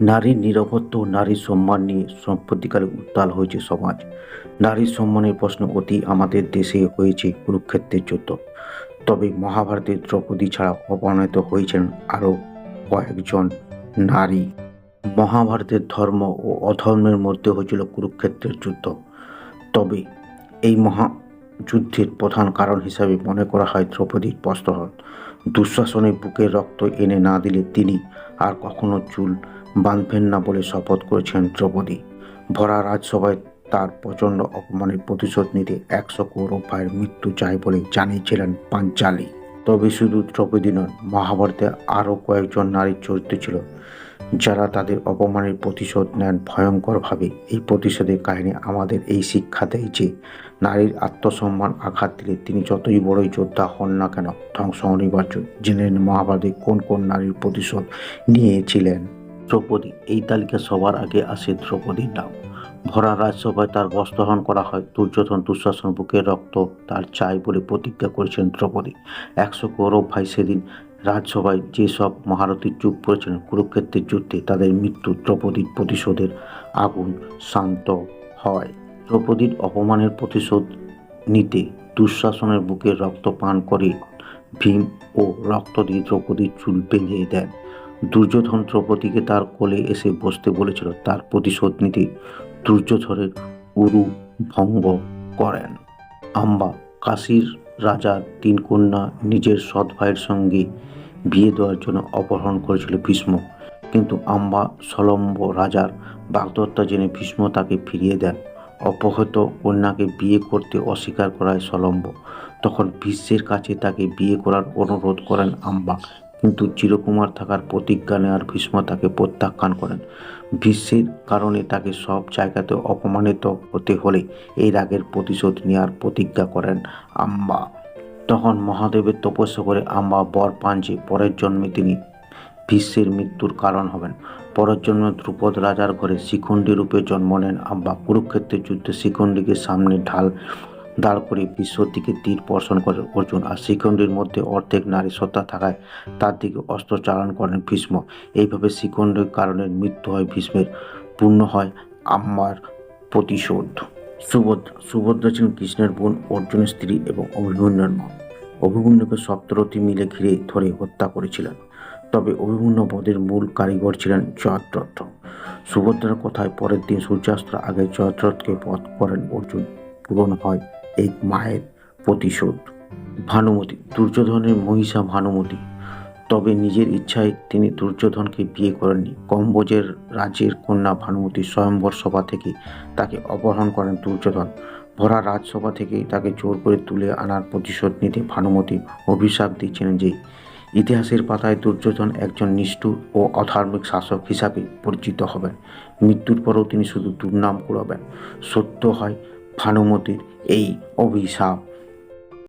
নারীর নিরাপত্তা ও নারীর সম্মান নিয়ে সম্প্রতিকালে উত্তাল হয়েছে সমাজ। নারীর সম্মানের প্রশ্ন অতি আমাদের দেশে হয়েছে কুরুক্ষেত্রের যুদ্ধ। তবে মহাভারতের দ্রৌপদী ছাড়া অপমানিত হয়েছেন আরও কয়েকজন নারী। মহাভারতের ধর্ম ও অধর্মের মধ্যে হয়েছিল কুরুক্ষেত্রের যুদ্ধ। তবে এই মহা যুদ্ধের প্রধান কারণ হিসাবে মনে করা হয় দ্রৌপদীর বস্ত্রহরণ দুঃশাসনের বুকে রক্ত এনে না দিলে তিনি আর কখনো চুল বাঁধবেন না বলে শপথ করেছেন দ্রৌপদী। ভরা রাজসভায় তার প্রচণ্ড অপমানের প্রতিশোধ নিতে একশো কৌরব ভাইয়ের মৃত্যু চাই বলে জানিয়েছিলেন পাঞ্চালী। তবে শুধু দ্রৌপদী নন, মহাভারতে আরও কয়েকজন নারীর চরিত্র ছিল যারা তাদের অপমানের প্রতিশোধ নেন ভয়ঙ্করভাবে। এই প্রতিশোধের কাহিনী আমাদের এই শিক্ষা দেয় যে নারীর আত্মসম্মান আঘাত দিলে তিনি যতই বড়ই যোদ্ধা হন না কেন, ধ্বংস অনিবার্য জেনে মহাভারতে কোন কোন নারীর প্রতিশোধ নিয়েছিলেন। দ্রৌপদী। এই তালিকা সবার আগে আসে দ্রৌপদীর নাম। ভরা রাজসভায় তার বস্ত্রহরণ করা হয়। দুর্যোধন দুঃশাসন বুকের রক্ত তার চাই বলে প্রতিজ্ঞা করেছেন দ্রৌপদী। একশো কৌরব ভাই সেদিন রাজসভায় যেসব মহারথী চুপ করেছিলেন কুরুক্ষেত্রের যুদ্ধে, তাদের মৃত্যু দ্রৌপদীর প্রতিশোধের আগুন শান্ত হয়। দ্রৌপদীর অপমানের প্রতিশোধ নিতে দুঃশাসনের বুকে রক্ত পান করে ভীম ও রক্ত দিয়ে দ্রৌপদীর চুল বেঁধে দেন। দুর্যোধন দ্রৌপদীকে তার কোলে এসে বসতে বলেছিল, তার প্রতিশোধ নিতে দুর্যোধনের উরু ভঙ্গ করেন। আম্বা, কাশীর রাজার তিন কন্যা নিজের সৎ ভাইয়ের সঙ্গে বিয়ে দেওয়ার জন্য অপহরণ করেছিল ভীষ্ম। কিন্তু আম্বা সলম্ব রাজার বাগদত্তা জেনে ভীষ্ম তাকে ফিরিয়ে দেন। অপহৃত কন্যাকে বিয়ে করতে অস্বীকার করায় সলম্ব। তখন ভীষ্মের কাছে তাকে বিয়ে করার অনুরোধ করেন আম্বা। কিন্তু চিরকুমার থাকার প্রতিজ্ঞা নেওয়ার ভীষ্ম তাকে প্রত্যাখ্যান করেন। ভীষ্মের কারণে তাকে সব জায়গাতে অপমানিত হতে হলে এই রাগের প্রতিশোধ নেওয়ার প্রতিজ্ঞা করেন আম্বা। তখন মহাদেবের তপস্যা করে আম্বা বর পান যে পরের জন্মে তিনি ভীষ্মের মৃত্যুর কারণ হবেন। পরের জন্মে ধ্রুপদ রাজার ঘরে শিখণ্ডী রূপে জন্ম নেন আম্বা। কুরুক্ষেত্রের যুদ্ধে শিখণ্ডীকে সামনে ঢাল দাঁড় করে বিশ্বর দিকে তীর বর্ষণ করেন অর্জুন। আর শিখণ্ডীর মধ্যে অর্ধেক নারী সত্তা থাকায় তার দিকে অস্ত্র চালন করেন ভীষ্ম। এইভাবে শিখণ্ডীর কারণে মৃত্যু হয় ভীষ্মের, পূর্ণ হয় আম্মার প্রতিশোধ। সুভদ্রা সুভদ্রা ছিলেন কৃষ্ণের বোন, অর্জুনের স্ত্রী এবং অভিমন্যুর মা। অভিমন্যুকে সপ্তরথী মিলে ঘিরে ধরে হত্যা করেছিলেন। তবে অভিমন্যু বধের মূল কারিগর ছিলেন জয়দ্রথ। সুভদ্রার কথায় পরের দিন সূর্যাস্তের আগে জয়দ্রথকে বধ করেন অর্জুন। পূরণ হয় এই মায়ের প্রতিশোধ। ভানুমতি, দুর্যোধনের মহিষা ভানুমতি। তবে নিজের ইচ্ছায় তিনি দুর্যোধনকে বিয়ে করেননি। কম্বোজের রাজ্যের কন্যা ভানুমতি স্বয়ম্বর সভা থেকে তাকে অপহরণ করেন দুর্যোধন। ভরা রাজসভা থেকে তাকে জোর করে তুলে আনার প্রতিশোধ নিতে ভানুমতি অভিশাপ দিচ্ছিলেন যে, ইতিহাসের পাতায় দুর্যোধন একজন নিষ্ঠুর ও অধার্মিক শাসক হিসাবে পরিচিত হবেন। মৃত্যুর পরেও তিনি শুধু দুর্নাম কুড়াবেন। সত্য হয় ভানুমতির এই অভিশাপ।